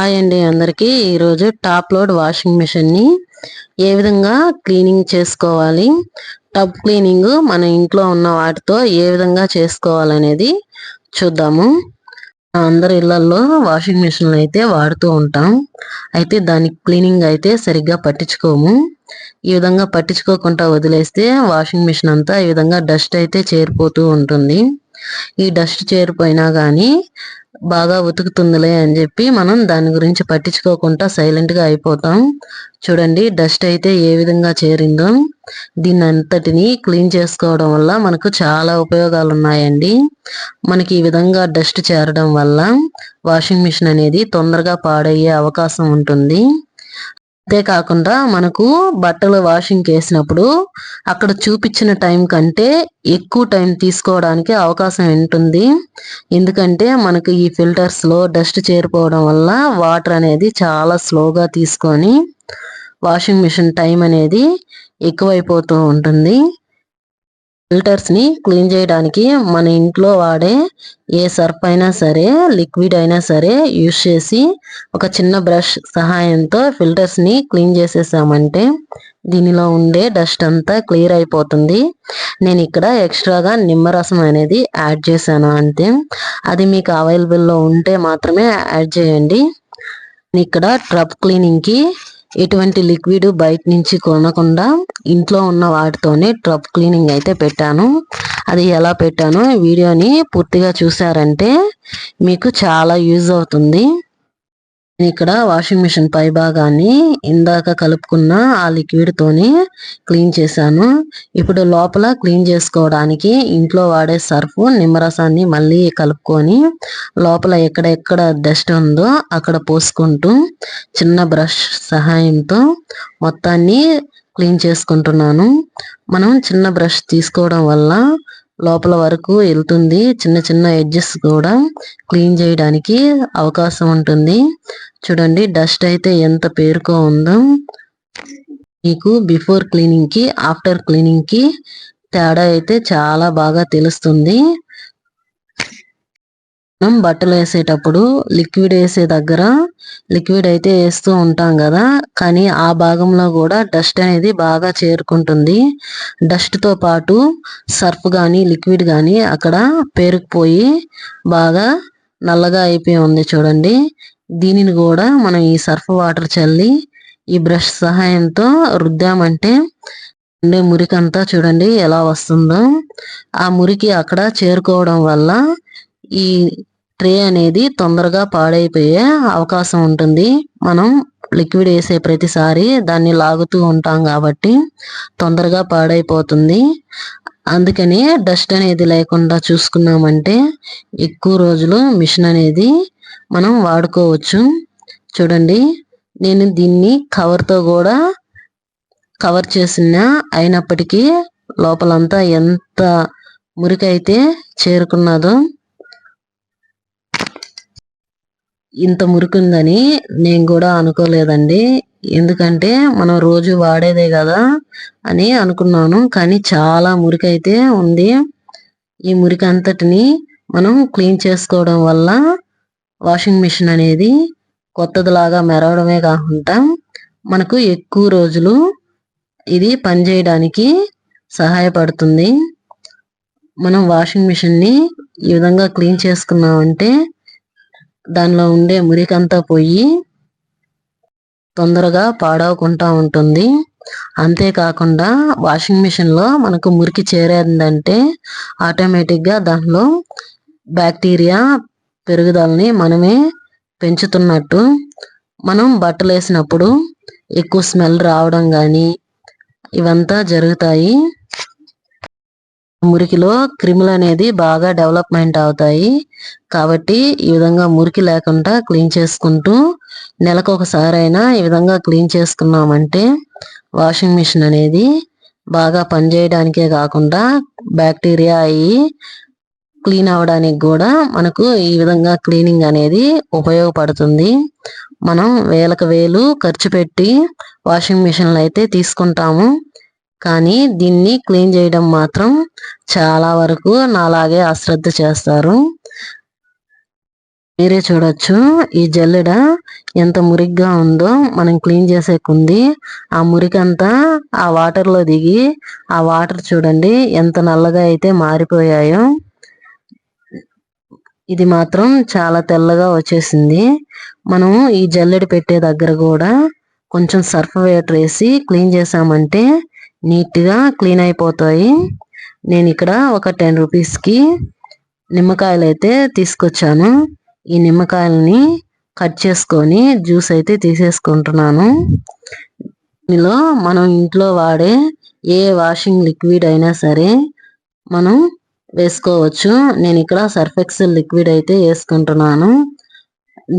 Hi అండి అందరికీ. ఈరోజు టాప్ లోడ్ వాషింగ్ మిషన్ని ఏ విధంగా క్లీనింగ్ చేసుకోవాలి? టబ్ క్లీనింగ్ మన ఇంట్లో ఉన్న వాటితో ఏ విధంగా చేసుకోవాలనేది చూద్దాము. అందరి ఇళ్ళలో వాషింగ్ మిషన్లు అయితే వాడుతూ ఉంటాం. అయితే దానికి క్లీనింగ్ అయితే సరిగ్గా పట్టించుకోము. ఈ విధంగా పట్టించుకోకుండా వదిలేస్తే వాషింగ్ మిషన్ అంతా ఈ విధంగా డస్ట్ అయితే చేరిపోతూ ఉంటుంది. ఈ డస్ట్ చేరిపోయినా కానీ బాగా ఉతుకుతుందిలే అని చెప్పి మనం దాని గురించి పట్టించుకోకుండా సైలెంట్గా అయిపోతాం. చూడండి డస్ట్ అయితే ఏ విధంగా చేరిందో. దీన్ని అంతటిని క్లీన్ చేసుకోవడం వల్ల మనకు చాలా ఉపయోగాలు ఉన్నాయండి మనకి ఈ విధంగా డస్ట్ చేరడం వల్ల వాషింగ్ మిషన్ అనేది తొందరగా పాడయ్యే అవకాశం ఉంటుంది. అంతేకాకుండా మనకు బట్టలు వాషింగ్ వేసినప్పుడు అక్కడ చూపించిన టైం కంటే ఎక్కువ టైం తీసుకోవడానికి అవకాశం ఉంటుంది. ఎందుకంటే మనకు ఈ ఫిల్టర్స్లో డస్ట్ చేరిపోవడం వల్ల వాటర్ అనేది చాలా స్లోగా తీసుకొని వాషింగ్ మిషన్ టైం అనేది ఎక్కువైపోతూ ఉంటుంది. ఫిల్టర్స్ని క్లీన్ చేయడానికి మన ఇంట్లో వాడే ఏ సర్ఫ్ అయినా సరే లిక్విడ్ అయినా సరే యూస్ చేసి ఒక చిన్న బ్రష్ సహాయంతో ఫిల్టర్స్ని క్లీన్ చేసేసామంటే దీనిలో ఉండే డస్ట్ అంతా క్లియర్ అయిపోతుంది. నేను ఇక్కడ ఎక్స్ట్రాగా నిమ్మరసం అనేది యాడ్ చేశాను అంతే అది మీకు అవైలబుల్లో ఉంటే మాత్రమే యాడ్ చేయండి. ఇక్కడ ట్రబ్ క్లీనింగ్కి ఎటువంటి లిక్విడ్ బయట నుంచి కొనకుండా ఇంట్లో ఉన్న వాటితోనే ట్రబ్ క్లీనింగ్ అయితే పెట్టాను. అది ఎలా పెట్టానో వీడియోని పూర్తిగా చూసారంటే మీకు చాలా యూజ్ అవుతుంది. ఇక్కడ వాషింగ్ మిషన్ పై భాగాన్ని ఇందాక కలుపుకున్న ఆ లిక్విడ్ తోని క్లీన్ చేశాను. ఇప్పుడు లోపల క్లీన్ చేసుకోవడానికి ఇంట్లో వాడే సర్ఫ్ నిమ్మరసాన్ని మళ్ళీ కలుపుకొని లోపల ఎక్కడెక్కడ డస్ట్ ఉందో అక్కడ పోసుకుంటూ చిన్న బ్రష్ సహాయంతో మొత్తాన్ని క్లీన్ చేసుకుంటున్నాను. మనం చిన్న బ్రష్ తీసుకోవడం వల్ల లోపల వరకు వెళ్తుంది. చిన్న చిన్న ఎడ్జెస్ కూడా క్లీన్ చేయడానికి అవకాశం ఉంటుంది. చూడండి డస్ట్ అయితే ఎంత పేరుకో ఉందో. మీకు బిఫోర్ క్లీనింగ్కి ఆఫ్టర్ క్లీనింగ్కి తేడా అయితే చాలా బాగా తెలుస్తుంది. మనం బట్టలు వేసేటప్పుడు లిక్విడ్ వేసే దగ్గర లిక్విడ్ అయితే వేస్తూ ఉంటాం కదా. కానీ ఆ భాగంలో కూడా డస్ట్ అనేది బాగా చేరుకుంటుంది. డస్ట్తో పాటు సర్ఫ్ కానీ లిక్విడ్ కానీ అక్కడ పేరుకుపోయి బాగా నల్లగా అయిపోయి ఉంది చూడండి. దీనిని కూడా మనం ఈ సర్ఫ్ వాటర్ చల్లి ఈ బ్రష్ సహాయంతో రుద్దామంటే ఉండే మురికి అంతా చూడండి ఎలా వస్తుందో. ఆ మురికి అక్కడ చేరుకోవడం వల్ల ఈ ట్రే అనేది తొందరగా పాడైపోయే అవకాశం ఉంటుంది. మనం లిక్విడ్ వేసే ప్రతిసారి దాన్ని లాగుతూ ఉంటాం కాబట్టి తొందరగా పాడైపోతుంది. అందుకని డస్ట్ అనేది లేకుండా చూసుకున్నామంటే ఎక్కువ రోజులు మిషన్ అనేది మనం వాడుకోవచ్చు. చూడండి నేను దీన్ని కవర్తో కూడా కవర్ చేసిన అయినప్పటికీ లోపలంతా ఎంత మురికైతే చేరుకున్నదో ఇంత మురికుందని నేను కూడా అనుకోలేదండి. ఎందుకంటే మనం రోజు వాడేదే కదా అని అనుకున్నాను. కానీ చాలా మురికైతే ఉంది. ఈ మురికి అంతటిని మనం క్లీన్ చేసుకోవడం వల్ల వాషింగ్ మిషన్ అనేది కొత్తదిలాగా మెరవడమే కాకుండా మనకు ఎక్కువ రోజులు ఇది పనిచేయడానికి సహాయపడుతుంది. మనం వాషింగ్ మిషన్ని ఈ విధంగా క్లీన్ చేసుకున్నామంటే దానిలో ఉండే మురికంతా పోయి తొందరగా పాడవకుండా ఉంటుంది. అంతేకాకుండా వాషింగ్ మిషన్లో మనకు మురికి చేరేందంటే ఆటోమేటిక్గా దానిలో బ్యాక్టీరియా పెరుగుదలని మనమే పెంచుతున్నట్టు మనం బట్టలు వేసినప్పుడు ఎక్కువ స్మెల్ రావడం కానీ ఇవంతా జరుగుతాయి. మురికిలో క్రిములు అనేది బాగా డెవలప్మెంట్ అవుతాయి. కాబట్టి ఈ విధంగా మురికి లేకుండా క్లీన్ చేసుకుంటూ నెలకు ఒకసారి అయినా ఈ విధంగా క్లీన్ చేసుకున్నామంటే వాషింగ్ మిషన్ అనేది బాగా పనిచేయడానికే కాకుండా బ్యాక్టీరియా అయ్యి క్లీన్ అవడానికి కూడా మనకు ఈ విధంగా క్లీనింగ్ అనేది ఉపయోగపడుతుంది. మనం వేలకు వేలు ఖర్చు పెట్టి వాషింగ్ మిషన్లు అయితే తీసుకుంటాము. కానీ దీన్ని క్లీన్ చేయడం మాత్రం చాలా వరకు నాలాగే అశ్రద్ధ చేస్తారు. మీరే చూడొచ్చు ఈ జల్లెడ ఎంత మురిగ్గా ఉందో మనం క్లీన్ చేసేకుంది ఆ మురికంతా ఆ వాటర్లో దిగి ఆ వాటర్ చూడండి ఎంత నల్లగా అయితే మారిపోయాయో. ఇది మాత్రం చాలా తెల్లగా వచ్చేసింది. మనం ఈ జల్లెడ పెట్టే దగ్గర కూడా కొంచెం సర్ఫ్ వేటర్ వేసి క్లీన్ చేసామంటే నీట్గా క్లీన్ అయిపోతాయి. నేను ఇక్కడ ఒక టెన్ రూపీస్కి నిమ్మకాయలు అయితే తీసుకొచ్చాను. ఈ నిమ్మకాయలని కట్ చేసుకొని జ్యూస్ అయితే తీసేసుకుంటున్నాను. ఇందులో మనం ఇంట్లో వాడే ఏ వాషింగ్ లిక్విడ్ అయినా సరే మనం వేసుకోవచ్చు. నేను ఇక్కడ సర్ఫెక్సల్ లిక్విడ్ అయితే వేసుకుంటున్నాను.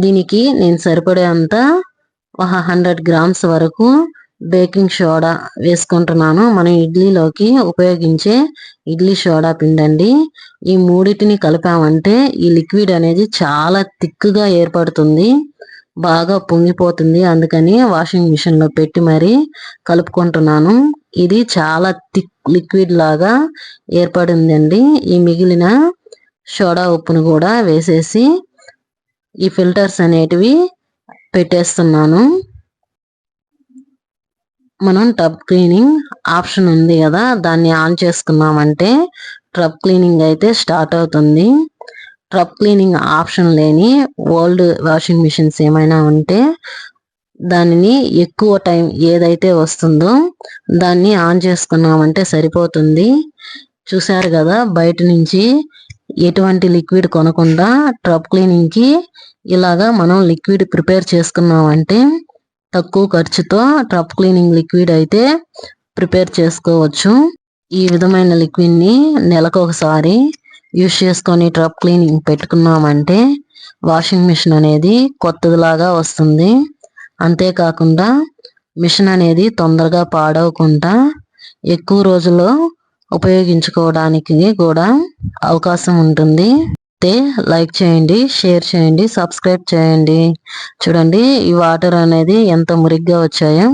దీనికి నేను సరిపడే అంత ఒక హండ్రెడ్ గ్రామ్స్ వరకు బేకింగ్ సోడా వేసుకుంటున్నాను. మనం ఇడ్లీలోకి ఉపయోగించే ఇడ్లీ సోడా పిండండి. ఈ మూడింటిని కలిపామంటే ఈ లిక్విడ్ అనేది చాలా థిక్గా ఏర్పడుతుంది. బాగా పొంగిపోతుంది. అందుకని వాషింగ్ మిషన్లో పెట్టి మరి కలుపుకుంటున్నాను. ఇది చాలా థిక్ లిక్విడ్ లాగా ఏర్పడిందండి. ఈ మిగిలిన సోడా ఉప్పును కూడా వేసేసి ఈ ఫిల్టర్స్ అనేటివి పెట్టేస్తున్నాను. మనం టబ్ క్లీనింగ్ ఆప్షన్ ఉంది కదా దాన్ని ఆన్ చేసుకున్నామంటే టబ్ క్లీనింగ్ అయితే స్టార్ట్ అవుతుంది. టబ్ క్లీనింగ్ ఆప్షన్ లేని ఓల్డ్ వాషింగ్ మిషన్స్ ఏమైనా ఉంటే దానిని ఎక్కువ టైం ఏదైతే వస్తుందో దాన్ని ఆన్ చేసుకున్నామంటే సరిపోతుంది. చూశారు కదా బయట నుంచి ఎటువంటి లిక్విడ్ కొనకుండా ట్రబ్ క్లీనింగ్కి ఇలాగా మనం లిక్విడ్ ప్రిపేర్ చేసుకున్నామంటే తక్కువ ఖర్చుతో టప్ క్లీనింగ్ లిక్విడ్ అయితే ప్రిపేర్ చేసుకోవచ్చు. ఈ విధమైన లిక్విడ్ని నెలకు ఒకసారి యూస్ చేసుకొని ట్రబ్ క్లీనింగ్ పెట్టుకున్నామంటే వాషింగ్ మిషన్ అనేది కొత్తదిలాగా వస్తుంది. అంతేకాకుండా మిషన్ అనేది తొందరగా పాడవకుండా ఎక్కువ రోజులు ఉపయోగించుకోవడానికి కూడా అవకాశం ఉంటుంది. నచ్చితే లైక్ చేయండి షేర్ చేయండి సబ్స్క్రైబ్ చేయండి. చూడండి ఈ వాటర్ అనేది ఎంత మురిగ్గా వచ్చాయో.